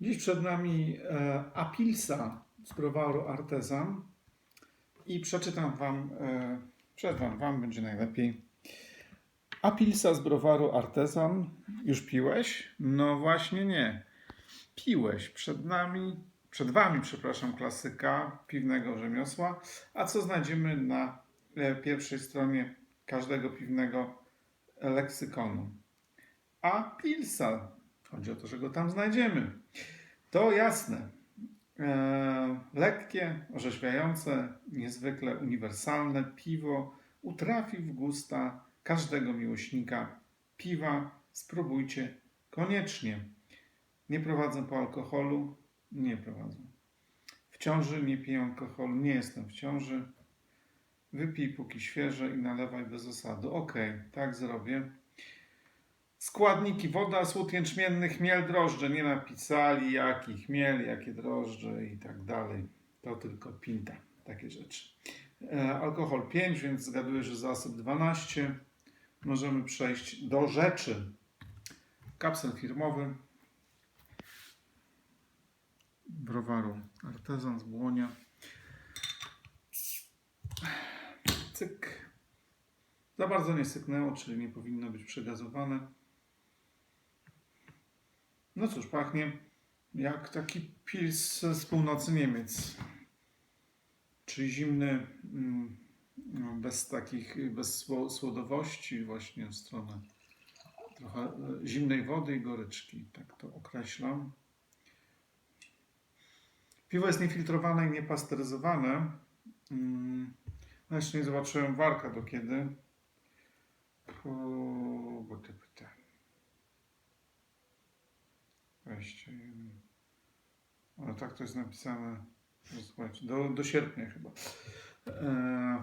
Dziś przed nami e, Apilsa z browaru Artezan i przeczytam Wam, e, przeczytam Wam będzie najlepiej. Apilsa z browaru Artezan. Już piłeś? No właśnie nie. Piłeś. Przed nami, przed Wami, przepraszam, klasyka piwnego rzemiosła. A co znajdziemy na e, pierwszej stronie każdego piwnego leksykonu? A Pilsa. Chodzi o to, że go tam znajdziemy. To jasne. E, lekkie, orzeźwiające, niezwykle uniwersalne piwo utrafi w gusta każdego miłośnika piwa. Spróbujcie koniecznie. Nie prowadzę po alkoholu? Nie prowadzę. W ciąży nie piję alkoholu? Nie jestem w ciąży. Wypij póki świeże i nalewaj bez osadu. Okej, tak zrobię. Składniki: woda, słód jęczmienny, chmiel, drożdże. Nie napisali jaki chmiel, jakie drożdże i tak dalej. To tylko pinta, takie rzeczy. E, alkohol 5, więc zgaduję, że zasób 12. Możemy przejść do rzeczy. Kapsel firmowy browaru Artezan z Błonia. Cyk. Za bardzo nie syknęło, czyli nie powinno być przegazowane. No cóż, pachnie jak taki pils z północy Niemiec. Czyli zimny, mm, no, bez takich, bez sło- słodowości, właśnie w stronę trochę e, zimnej wody i goryczki. Tak to określam. Piwo jest niefiltrowane i niepasteryzowane. Mm, No jeszcze nie zobaczyłem warka do kiedy. Po... bo te pyta. 21. Ale tak to jest napisane. No, do, do sierpnia chyba. Eee...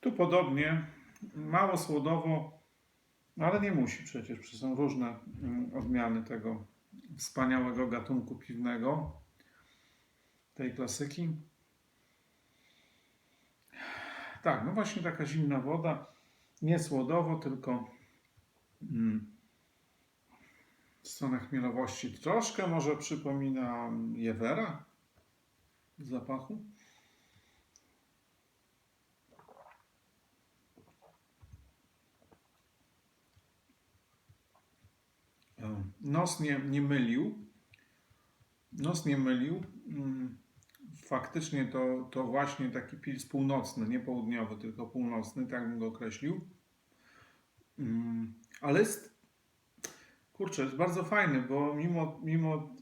Tu podobnie. Mało słodowo, ale nie musi przecież. Przecież są różne mm, odmiany tego wspaniałego gatunku piwnego, tej klasyki. Tak, no właśnie taka zimna woda. Nie słodowo, tylko stronę chmielowości troszkę może przypomina Jewera w zapachu. E, Nos nie, nie mylił. Nos nie mylił. Mm, Faktycznie to, to właśnie taki pils północny, nie południowy, tylko północny, tak bym go określił. Mm, Ale jest, kurczę, jest bardzo fajny, bo mimo, mimo,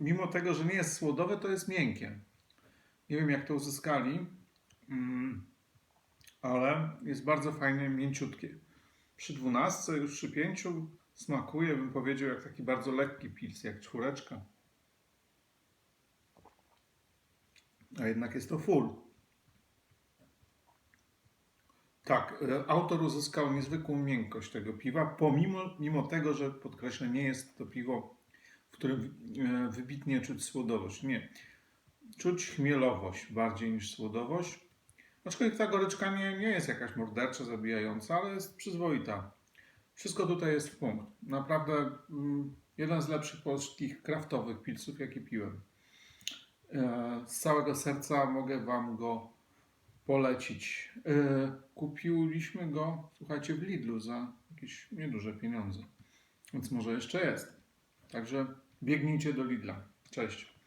mimo tego, że nie jest słodowe, to jest miękkie. Nie wiem, jak to uzyskali, mm, ale jest bardzo fajnie mięciutkie. Przy 12, już przy 5 smakuje, bym powiedział, jak taki bardzo lekki pils, jak czwóreczka. A jednak jest to full. Tak, e, autor uzyskał niezwykłą miękkość tego piwa, pomimo mimo tego, że podkreślę, nie jest to piwo, w którym e, wybitnie czuć słodowość. Nie. Czuć chmielowość bardziej niż słodowość. Aczkolwiek ta goryczka nie, nie jest jakaś mordercza, zabijająca, ale jest przyzwoita. Wszystko tutaj jest w punkt. Naprawdę mm, jeden z lepszych polskich kraftowych pilców, jakie piłem. E, Z całego serca mogę Wam go polecić. E, Kupiliśmy go, słuchajcie, w Lidlu za jakieś nieduże pieniądze. Więc może jeszcze jest. Także biegnijcie do Lidla. Cześć.